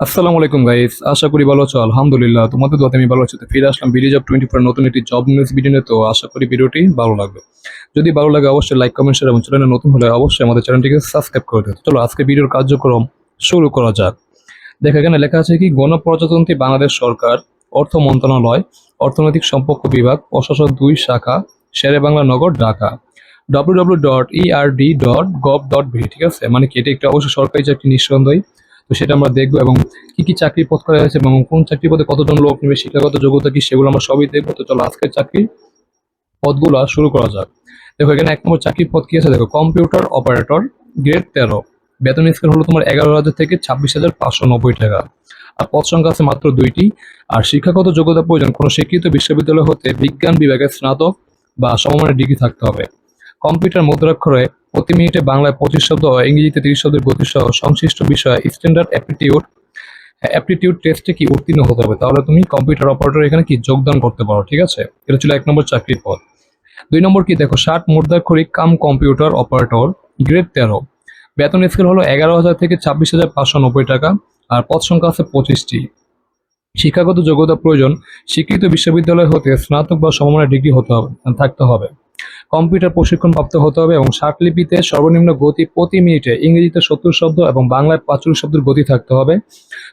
আসসালামু আলাইকুম গাইস আশা করি ভালো আছো। আলহামদুলিল্লাহ, তোমাদের দোয়াতে আমি ভালো আছি। তো ফিরে আসলাম বিডি জব টোয়েন্টি ফোর নতুন একটি জব নিউজ ভিডিও তো আশা করি ভিডিওটি ভালো লাগবে। যদি ভালো লাগে, অবশ্যই লাইক কমেন্ট শেয়ার এবং চ্যানেলে নতুন হলে অবশ্যই আমাদের চ্যানেলটিকে সাবস্ক্রাইব করে দিও। চলো, আজকে ভিডিওর কার্যক্রম শুরু করা যাক। দেখো, এখানে লেখা আছে কি, গণপ্রজাতন্ত্রী বাংলাদেশ সরকার, অর্থ মন্ত্রণালয়, অর্থনৈতিক সম্পর্ক বিভাগ, প্রশাসন দুই শাখা Shere Bangla Nagar, Dhaka. W dot ERD dot gov dot V ঠিক আছে? মানে কি, এটা একটা অবশ্যই সরকারি চাকরি নিঃসন্দেহী তো সেটা আমরা দেখব এবং কি কি চাকরি পদ করা হয়েছে এবং কোন চাকরি পদে কতজন লোক নেবে, শিক্ষাগত যোগ্যতা কি সেগুলো আমরা সবই দেখব। তো চলো আজকের চাকরির পদগুলো শুরু করা যাক। দেখো, এখানে এক নম্বর চাকরির পদ কি আছে? দেখো, কম্পিউটার অপারেটর, গ্রেড তেরো। বেতন স্কেল হলো তোমার এগারো হাজার থেকে ছাব্বিশ হাজার পাঁচশো নব্বই টাকা। আর পদ সংখ্যা আছে মাত্র দুইটি। আর শিক্ষাগত যোগ্যতা প্রয়োজন, কোনো শিক্ষিত বিশ্ববিদ্যালয় হতে বিজ্ঞান বিভাগের স্নাতক বা সমমানের ডিগ্রি থাকতে হবে। কম্পিউটার মুদ্রাক্ষরে প্রতি মিনিটে বাংলায় পঁচিশ শব্দ ইংরেজিতে তিরিশ শব্দের গতিসহ সংশ্লিষ্ট বিষয় স্ট্যান্ডার্ড অ্যাপটিটিউড অ্যাপটিটিউড টেস্টে কি উত্তীর্ণ হতে হবে? তাহলে তুমি কম্পিউটার অপারেটর এখানে কি যোগদান করতে পারো, ঠিক আছে? এটা ছিল এক নম্বর চাকরির পদ দুই নম্বর কি? দেখো, ষাট মুদ্রাক্ষরিক কাম কম্পিউটার অপারেটর গ্রেড তেরো। বেতন স্কেল হলো এগারো হাজার থেকে ছাব্বিশ হাজার পাঁচশো নব্বই টাকা, আর পদ সংখ্যা আছে পঁচিশটি। শিক্ষাগত যোগ্যতা প্রয়োজন, স্বীকৃত বিশ্ববিদ্যালয় হতে স্নাতক বা সমমানের ডিগ্রি হতে হবে, থাকতে হবে। কম্পিউটার প্রশিক্ষণ প্রাপ্ত হতে হবে এবং লিপিতে সর্বনিম্ন গতি প্রতি মিনিটে ইংরেজিতে সত্তর শব্দ এবং বাংলায় পাঁচচল্লিশ শব্দের গতি থাকতে হবে।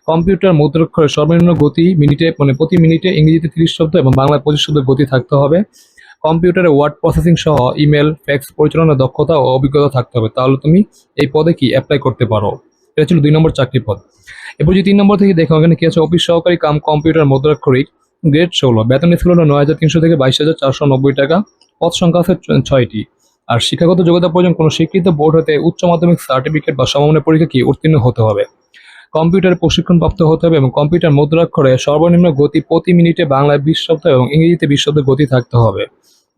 কম্পিউটার মুদ্রাক্ষরে সর্বনিম্ন গতি মিনিটে মানে প্রতি মিনিটে ইংরেজিতে তিরিশ শব্দ এবং বাংলায় পঁচিশ শব্দের গতি থাকতে হবে। কম্পিউটারে ওয়ার্ড প্রসেসিং সহ ইমেল, ফ্যাক্স পরিচালনার দক্ষতা ও অভিজ্ঞতা থাকতে হবে। তাহলে তুমি এই পদে কি অ্যাপ্লাই করতে পারো? এটা ছিল দুই নম্বর চাকরি পদ। এরপর যদি তিন নম্বর থেকে দেখো, এখানে কি আছে? অফিস সহকারী কাম কম্পিউটার মুদ্রাক্ষরিক গ্রেড ষোলো। বেতন স্কেল হলো নয় হাজার তিনশো থেকে বাইশ হাজার চারশো নব্বই টাকা। পদ সংখ্যা আছে ছয়টি। আর শিক্ষাগত যোগ্যতা প্রয়োজন কোনো স্বীকৃত বোর্ড হতে উচ্চ মাধ্যমিক সার্টিফিকেট বা সমমানের পরীক্ষা কি উত্তীর্ণ হতে হবে। কম্পিউটারে প্রশিক্ষণ প্রাপ্ত হতে হবে এবং কম্পিউটার মুদ্রাক্ষরে সর্বনিম্ন গতি প্রতি মিনিটে বাংলায় বিশ শব্দ এবং ইংরেজিতে বিশ শব্দ গতি থাকতে হবে।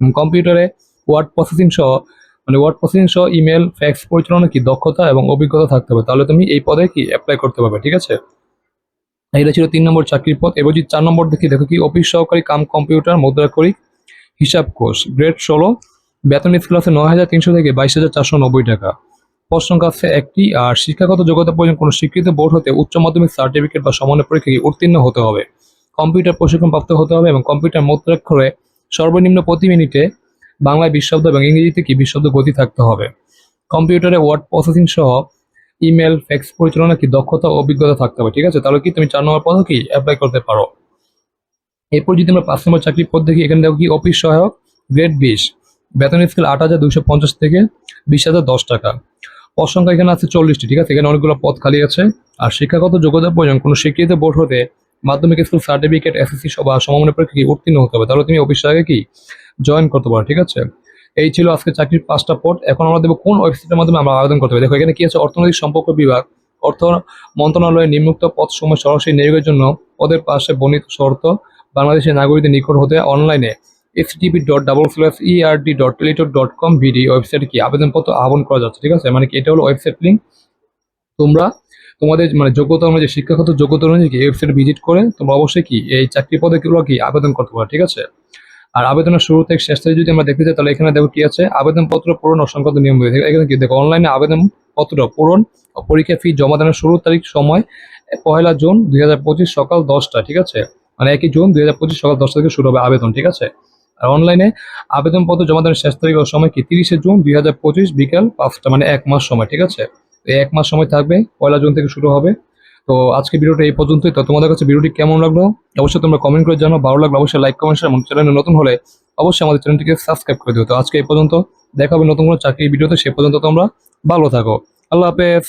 এবং কম্পিউটারে ওয়ার্ড প্রসেসিং সহ মানে ওয়ার্ড প্রসেসিং সহ ইমেল ফ্যাক্স পরিচালনা কি দক্ষতা এবং অভিজ্ঞতা থাকতে হবে, তাহলে তুমি এই পদে কি অ্যাপ্লাই করতে পারবে, ঠিক আছে? এটা ছিল তিন নম্বর চাকরির পদ। এবার যদি চার নম্বর দেখি, দেখো কি অফিস সহকারী কাম কম্পিউটার মুদ্রাক্ষরিক হিসাব কোষ, গ্রেড ষোলো, বেতন স্কেল আছে নয় হাজার তিনশো থেকে বাইশ হাজার চারশো নব্বই টাকা। পদ সংখ্যা আছে একটি, আর শিক্ষাগত যোগ্যতা প্রয়োজন কোনো স্বীকৃত বোর্ড হতে উচ্চ মাধ্যমিক সার্টিফিকেট বা সমানের পরীক্ষায় উত্তীর্ণ হতে হবে। কম্পিউটার প্রশিক্ষণ প্রাপ্ত হতে হবে এবং কম্পিউটার মুদ্রাক্ষরে সর্বনিম্ন প্রতি মিনিটে বাংলায় বিশ শব্দ এবং ইংরেজিতে কি বিশ শব্দ গতি থাকতে হবে। কম্পিউটারে ওয়ার্ড প্রসেসিং সহ ইমেল, ফ্যাক্স পরিচালনা কি দক্ষতা ও অভিজ্ঞতা থাকতে হবে, ঠিক আছে? তাহলে কি তুমি চার নম্বর পদে কি অ্যাপ্লাই করতে পারো? এরপর যদি আমরা পাঁচ নম্বর চাকরির পদ দেখি, এখানে দেখো কি, অফিস সহায়ক গ্রেড বিশ। বেতন স্কেল আট হাজার দুশো পঞ্চাশ থেকে বিশ হাজার দশ টাকা। পদ সংখ্যা এখানে আছে চল্লিশটি, ঠিক আছে? এখানে অনেকগুলো পদ খালি আছে। আর শিক্ষাগত যোগ্যতা প্রয়োজন, কোনো স্বীকৃত বোর্ড হতে মাধ্যমিক স্কুল সার্টিফিকেট এসএসসি সভা সমমানের পরীক্ষা কি উত্তীর্ণ হতে হবে? তাহলে তুমি অফিস সহায়কে কি? জয়েন করতে পারো, ঠিক আছে? এই ছিল আজকে চাকরির পাঁচটা পদ। এখন আমরা দেবো কোন ওয়েবসাইটের মাধ্যমে আমরা আবেদন করতে হবে দেখো, এখানে কি আছে? অর্থনৈতিক সম্পর্ক বিভাগ, অর্থ মন্ত্রণালয়ের নিম্নোক্ত পদ সময় সরাসরি নিয়োগের জন্য পদের পাশে বর্ণিত শর্ত বাংলাদেশের নাগরিকদের নিকট হতে অনলাইনে HTTP dot double slash ERD dot Teletalk dot com BD ওয়েবসাইটে কি আবেদনপত্র আহ্বান করা যাচ্ছে, ঠিক আছে? মানে কি এটা হলো ওয়েবসাইট লিঙ্ক? তোমরা তোমাদের মানে যোগ্যতা অনুযায়ী, শিক্ষাগত যোগ্যতা অনুযায়ী কি ওয়েবসাইট ভিজিট করে তোমরা অবশ্যই কি এই চাকরি পদে গুলো কি আবেদন করতে পারো, ঠিক আছে? আর আবেদনের শুরু থেকে শেষ থেকে যদি আমরা দেখতে চাই, তাহলে এখানে দেখো কি আছে? আবেদনপত্র পূরণ ও সংক্রান্ত নিয়ম এখানে কি, দেখো, অনলাইনে আবেদনপত্র পূরণ পরীক্ষা ফি জমা দানের শুরুর তারিখ, সময়, পয়লা জুন দুই হাজার পঁচিশ সকাল দশটা, ঠিক আছে? মানে একই জুন দুই হাজার পঁচিশ সকাল দশটা থেকে শুরু হবে আবেদন, ঠিক আছে? আর অনলাইনে আবেদনপত্র জমা দেওয়ার শেষ তারিখ সময় কি তিরিশে জুন দুই বিকাল পাঁচটা মানে এক মাস সময়, ঠিক আছে? এক মাস সময় থাকবে, পয়লা জুন থেকে শুরু হবে। তো আজকে ভিডিওটা এই পর্যন্তই। তো তোমাদের কাছে ভিডিওটি কেমন লাগল? অবশ্যই তোমরা কমেন্ট করে জানো ভালো লাগল অবশ্যই লাইক কমেন্ট এবং চ্যানেলে নতুন হলে অবশ্যই আমাদের চ্যানেলটিকে সাবস্ক্রাইব করে দিও। তো আজকে এই পর্যন্ত, দেখা হবে নতুন কোনো চাকরি ভিডিওতে। সে পর্যন্ত তোমরা ভালো থাকো। আল্লাহ হাফেজ।